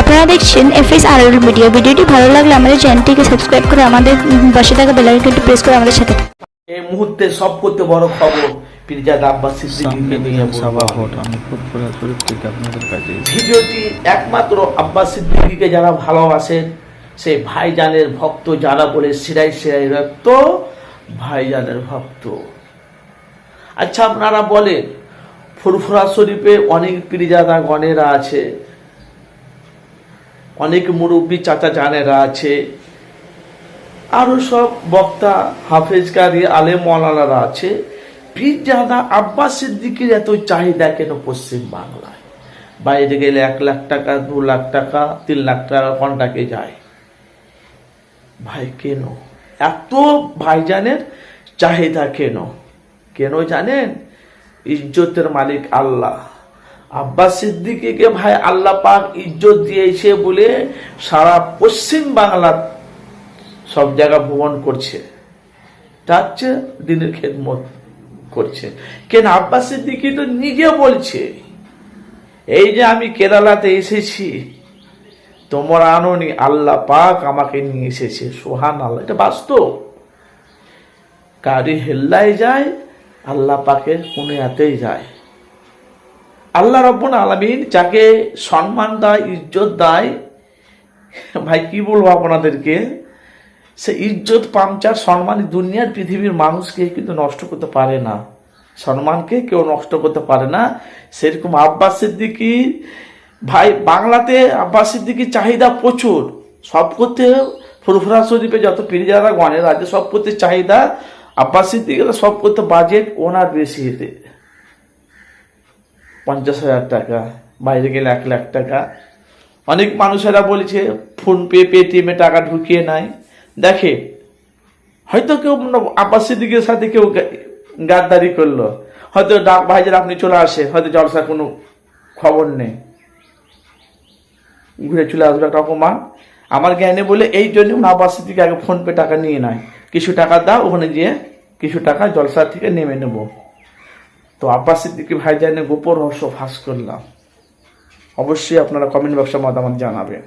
আপনারা দেখছেন F S আর media. ভিডিওটি ভালো লাগলে আমাদের চ্যানেলটিকে সাবস্ক্রাইব করে আমাদের পাশে থাকা বেলাইকনটি প্রেস করে আমাদের সাথে থাকুন। এই মুহূর্তে সব করতে বড় খবর পিরজাদ আব্বাস ভিডিওটি একমাত্র আব্বাস সিদ্দিকীকে যারা ভালোবাসেন সেই ভাইজানের ভক্ত যারা বলে সিরাই সিরাই রক্ত ভাইজানের ভক্ত। আচ্ছা আপনারা বলেন ফুরফুরা শরীফে অনেক পিরিজাদা গণেরা আছে অনেক মুরব্বী চাচা জানেরা আছে। আরও সব বক্তা হাফেজকারী আলেম মৌলানারা আছে। পীরজাদা আব্বাস সিদ্দিকির এত চাহিদা কেন পশ্চিম বাংলায়? বাইরে গেলে এক লাখ টাকা, দু লাখ টাকা, তিন লাখ টাকা কন্টাকে যায়। ভাই, কেন? এত ভাইজানের চাহিদা কেন? কেন জানেন? ইজ্জতের মালিক আল্লাহ। আব্বাস সিদ্দিকীকে ভাই আল্লাহ পাক ইজ্জত দিয়েছে বলে সারা পশ্চিম বাংলা সব জায়গা ভ্রমণ করছে। যাচ্ছে দিনের খেদমত করছে। কেন আব্বাস সিদ্দিকি তো নিজে বলছে, এই যে আমি কেরালাতে এসেছি, তোমার আনোনি, আল্লাহ পাক আমাকে নিয়ে এসেছে সোহান আল্লাহ এটা বাস্তব। গাড়ি হেল্লায় যায়, আল্লাহ পাকের কুনিয়াতেই যায়। আল্লাহ রব্বুল আলমিন যাকে সম্মান দেয়, ইজ্জত দেয়, ভাই, কি বলব আপনাদেরকে? সে ইজ্জত, পামচার, সম্মান দুনিয়ার পৃথিবীর মানুষকে কিন্তু নষ্ট করতে পারে না। সম্মানকে কেউ নষ্ট করতে পারে না। সেরকম আব্বাস সিদ্দিকি, ভাই, বাংলাতে আব্বাস সিদ্দিকির চাহিদা প্রচুর। সব করতে ফুরফুরা শরীফে যত পিরিজারা গণের আছে সব করতে চাহিদা আব্বাস সিদ্দিকের, সব করতে বাজেট ওনার বেশি এতে। পঞ্চাশ হাজার টাকা, বাইরে গেলে এক লাখ টাকা। অনেক মানুষেরা বলেছে, ফোনপে, পেটিএমে টাকা ঢুকিয়ে নেয় দেখে, হয়তো কেউ আব্বাস সিদ্দিকের সাথে কেউ গাদ্দারি করল। হয়তো ডাক ভাইজার আপনি চলে আসে, হয়তো জলসা কোনো খবর নেই। ঘুরে চলে আসবে একটা অপমান। আমার জ্ঞানে বলে, এই জন্য আব্বাস সিদ্দিকে আগে ফোনপে টাকা নিয়ে নেয়। কিছু টাকা দাও, ওখানে গিয়ে কিছু টাকা জলসা থেকে নেমে নেব। তো আব্বাস সিদ্দিকি ভাইজানের গোপন রহস্য ফাঁস করলাম। অবশ্যই আপনারা কমেন্ট বক্সে মতামত জানাবেন।